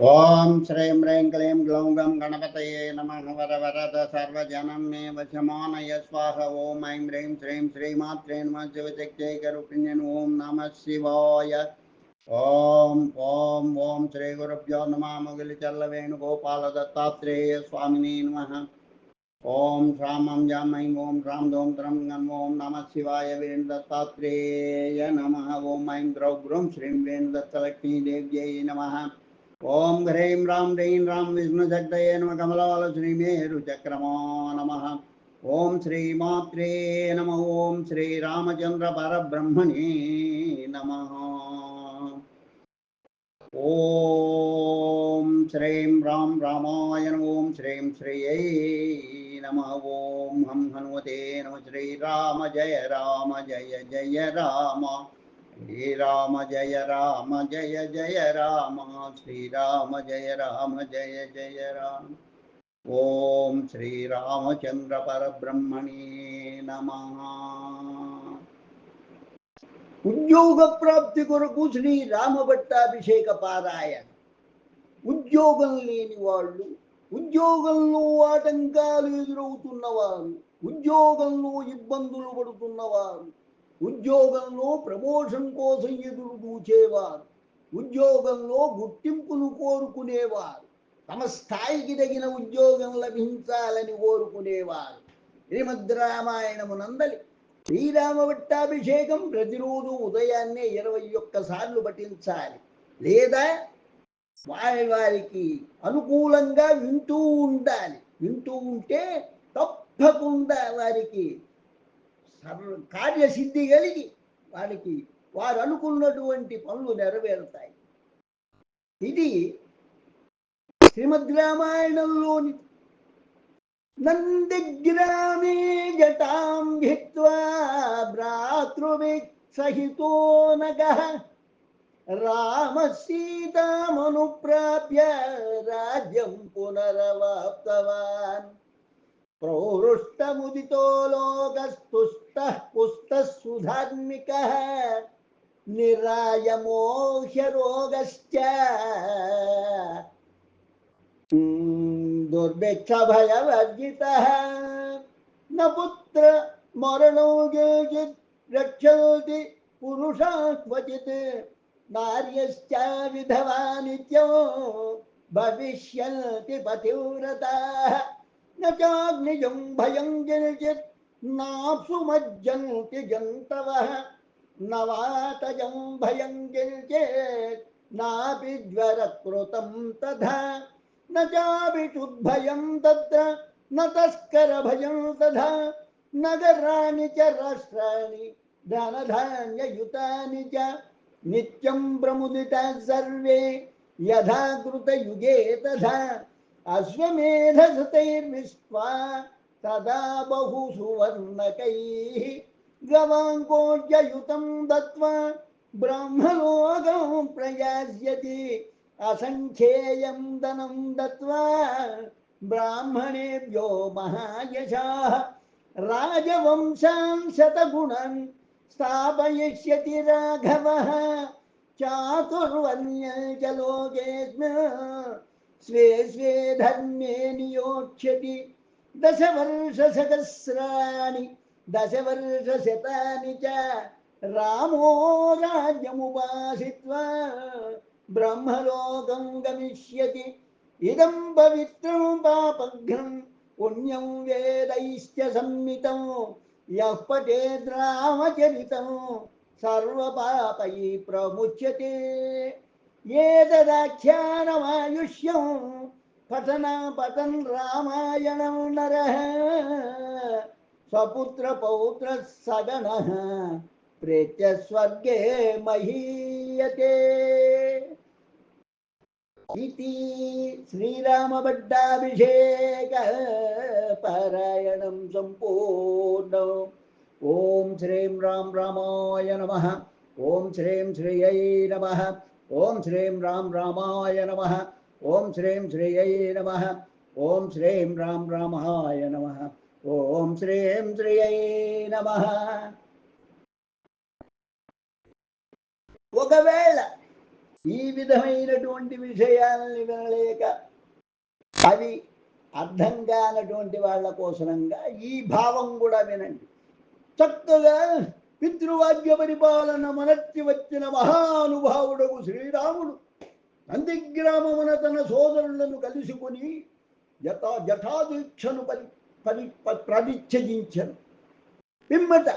ఓం శ్రీం హ్రీం క్లీం గ్లౌం గం గణపతయే నమ వర వరద సర్వజనం మే వశమానయ స్వాహ ఓం ఐం హ్రీం శ్రీం శ్రీమాత్రే నమ శివశక్తైకరుపిణ్యన్ ఓం నమ శివాయ ఓం ఓం ఓం శ్రీ గురుభ్యో నమ ముగిలి చల్ల వేణుగోపాల దత్తాత్రేయ స్వామిని నమ ఓం శ్రామం జామై ఓం శ్రాం దోం త్రం గం ఓం నమ శివాయ వేణు దత్తాత్రేయ నమ ఓం ఐం ద్రౌ గ్రౌం శ్రీం వేణు దత్తలక్ష్మీ దేవ్యై నమ ఓం హ్రీం రాం హ్రీం రాం విష్ణు జగ్దయే నమ కమలవాల శ్రీమేరు చక్రమో నమ ఓం శ్రీమాత్రే నమ ఓం శ్రీరామచంద్ర పరబ్రహ్మణే నమ ఓం శ్రీం రాం రామాయ నమ ఓం శ్రీం శ్రీయై నమ ఓం హం హనుమతే నమ శ్రీరామ జయ రామ జయ జయ రామ శ్రీరామ జయ రామ జయ జయ రామ. శ్రీరామ జయ రామ జయ జయ రామ ఓం శ్రీరామచంద్ర పరబ్రహ్మణే నమ. ఉద్యోగ ప్రాప్తి కొరకు శ్రీ రామభట్టాభిషేక పారాయణ. ఉద్యోగం లేని వాళ్ళు ఉద్యోగంలో ఆటంకాలు ఎదురవుతున్నవారు ఉద్యోగంలో ఇబ్బందులు పడుతున్నవారు ఉద్యోగంలో ప్రమోషన్ కోసం ఎదురు చూచేవారు. ఉద్యోగంలో గుర్తింపును కోరుకునేవారు. తమ స్థాయికి తగిన ఉద్యోగం లభించాలని కోరుకునేవారు. శ్రీమద్ రామాయణమునందలి శ్రీరామ పట్టాభిషేకం ప్రతిరోజు ఉదయాన్నే ఇరవై ఒక్క సార్లు పఠించాలి. లేదా వారి వారికి అనుకూలంగా వింటూ ఉండాలి. వింటూ ఉంటే తప్పకుండా వారికి సర్వ కార్యసిద్ధి కలిగి వాళ్ళకి వారు అనుకున్నటువంటి పనులు నెరవేరుతాయి. ఇది శ్రీమద్ రామాయణంలోని నందిగ్రామే జటాం హిత్వా భ్రాతృవి సహితో నగ రామ సీతామనుప్రాప్య రాజ్యం పునరవాప్తవాన్. प्रहृष्टमुदितो लोकस्तुष्टः पुस्तः सुधात्मिकः, निरायमोह्यरोगश्च। हम्म, दुर्भिक्षभयवर्जितः। न पुत्र मरणो केचित् रक्षन्ति पुरुषा क्वचित्। नार्यश्च विधवानित्यो भविष्यन्ति पतिव्रताः। न चाग्निजं भयं जनिचित् नाप्सु मज्जन्ति जन्तवः न वातजं भयं जनिचेत् नापि ज्वरकृतं तथा न चाभिषुद्भयं तत्र न तस्करभयं तथा नगराणि च राष्ट्राणि धनधान्ययुतानि च नित्यं प्रमुदिताः सर्वे यथा कृतयुगे तथा अश्वमेधसतैर्विश्वा तदा बहु सुवर्णकैः गवाङ्कोज्ययुतं दत्त्वा ब्रह्मलोकं प्रयास्यति। असङ्ख्येयं धनं दत्त्वा ब्राह्मणेभ्यो महायशाः। राजवंशान् शतगुणान् स्थापयिष्यति राघवः। चातुर्वर्ण्य च लोकेऽस्मिन् स्वे स्वे धर्मे नियोक्ष्यति दशवर्षसहस्राणि, दशवर्षशतानि च रामो राज्यमुपासित्वा ब्रह्मलोकं गमिष्यति। इदं पवित्रं पापघ्नं पुण्यं वेदैश्च संमितं, यः पठेद् रामचरितं सर्वपापैः प्रमुच्यते। एतदाख्यानमायुष्यं पठना पठन् रामायणं नरः। स्वपुत्रपौत्रः सगणः प्रेत्य स्वर्गे महीयते। इति श्रीरामभट्टाभिषेक पारायणं सम्पूर्णम्। ॐ श्रीं राम रामाय नमः। ॐ श्रीं श्रियै नमः। ఓం శ్రీం రామ్ రామాయ నమ. ఓం శ్రీం శ్రీయై నమ. ఓం శ్రీం రామ్ రామాయ నమ. ఓం శ్రీం శ్రీయై నమ. ఒకవేళ ఈ విధమైనటువంటి విషయాల్ని వినలేక అవి అర్థం కానటువంటి వాళ్ళ కోసరంగా ఈ భావం కూడా వినండి. చక్కగా పితృవాద్య పరిపాలన మనర్చి వచ్చిన మహానుభావుడకు శ్రీరాముడు. నందిగ్రామమున తన సోదరులను కలుసుకుని జటా జటాదీక్షను పరి పరి ప- పిమ్మట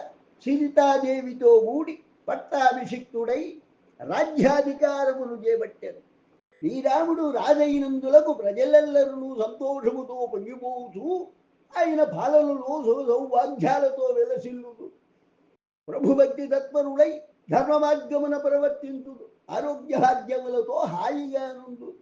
సీతాదేవితో కూడి పట్టాభిషిక్తుడై రాజ్యాధికారమును చేపట్టారు శ్రీరాముడు రాజైనందులకు ప్రజలెల్లరూ సంతోషముతో పొంగిపోతూ ఆయన పాలనలో సౌభాగ్యాలతో వెలసిల్లుతూ ప్రభుభక్తి తత్పరుడై ధర్మ మార్గమున ప్రవర్తించు ఆరోగ్యహాద్యములతో హాయిగా నుండు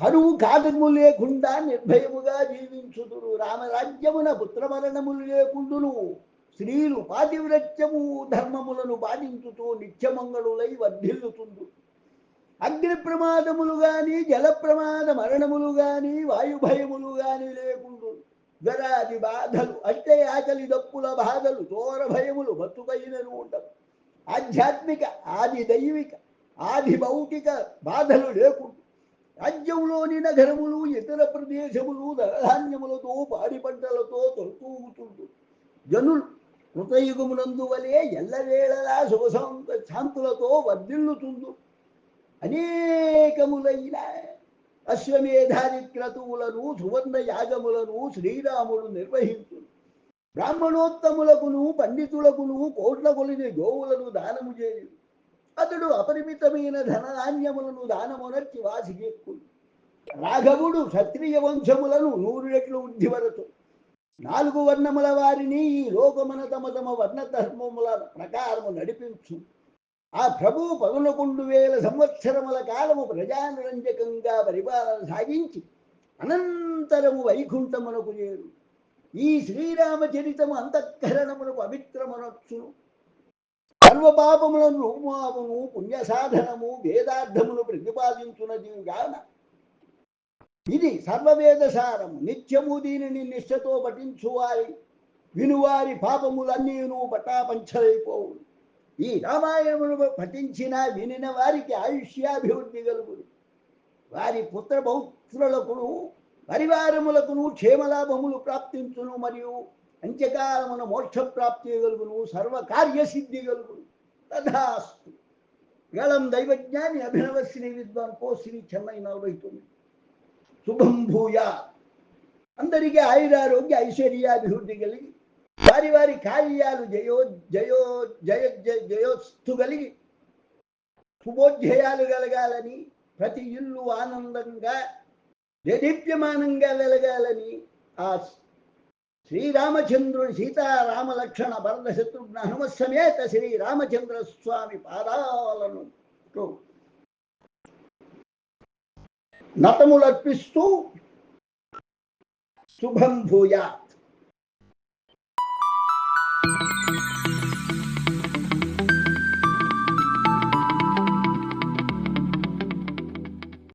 కరువు కాటము లేకుండా నిర్భయముగా జీవించుదురు. రామరాజ్యమున పుత్రమరణములు లేకుండును. స్త్రీలు పాతివ్రత్యము ధర్మములను పాటించుతూ నిత్యమంగళులై వర్ధిల్లుతుండు. అగ్ని ప్రమాదములు గాని జల ప్రమాద మరణములు గాని వాయుభయములు గాని లేకుండా గరాది బాధలు. అంటే ఆకలి దప్పుల బాధలు దూర భయములు బతుకైనను ఉండవు. ఆధ్యాత్మిక ఆది దైవిక ఆది భౌతిక బాధలు లేకుండా. రాజ్యంలోని నగరములు ఇతర ప్రదేశములు ధనధాన్యములతో పాడి పంటలతో తొలతూగుతుండు జనులు కృతయుగమునందు వలె ఎల్లవేళలా శుభ శాంతులతో వర్ధిల్లుతుండు. అనేకములైన అశ్వమేధాది క్రతువులను సువర్ణ యాగములను శ్రీరాముడు నిర్వహించు బ్రాహ్మణోత్తములకును పండితులకును కోట్ల కొలిని గోవులను దానము చేయు అతడు అపరిమితమైన ధనధాన్యములను దానమునర్చి వాసికెక్కు రాఘవుడు క్షత్రియ వంశములను నూరు రెట్లు వృద్ధివరచు నాలుగు వర్ణముల వారిని ఈ లోకమున తమ తమ వర్ణ ధర్మముల ప్రకారము నడిపించు ఆ ప్రభువు పదకొండు వేల సంవత్సరముల కాలము ప్రజానిరంజకంగా పరిపాలన సాగించి అనంతరము వైకుంఠమునకు చేరు. ఈ శ్రీరామచరితము అంతఃకరణమును పవిత్రమనొచ్చును సర్వపాపములను రూమాపము పుణ్య సాధనము వేదార్థమును ప్రతిపాదించున్నది గాన ఇది సర్వవేద సారము నిత్యము దీనిని నిష్ఠతో పఠించువారి వినువారి పాపములన్నీను పటాపంచలైపోవు ఈ రామాయణమును పఠించిన వినిన వారికి ఆయుష్యాభివృద్ధి కలుగును. వారి పుత్ర పౌత్రులకును పరివారములకును క్షేమలాభములు ప్రాప్తించును మరియు అంత్యకాలమున మోక్ష ప్రాప్తి కలుగును సర్వకార్యసిద్ధి కలుగును. తథాస్తు. గళం దైవజ్ఞాని అభినవ శ్రీ విద్వాన్ కో శ్రీ చెన్నై నలభై తొమ్మిది. శుభం భూయా. అందరికీ ఆయురారోగ్య ఐశ్వర్యాభివృద్ధి కలిగి వారి వారి కార్యాలు జయో జయో జయ జయోస్తు కలిగి శుభోధ్యయాలు కలగాలని ప్రతి ఇల్లు ఆనందంగా జదీప్యమానంగా వెలగాలని ఆ శ్రీరామచంద్రుడు సీతారామ లక్షణ భరత శత్రుఘ్న హనుమ సమేత శ్రీరామచంద్ర స్వామి పాదాలను నతములర్పిస్తూ శుభం భూయా.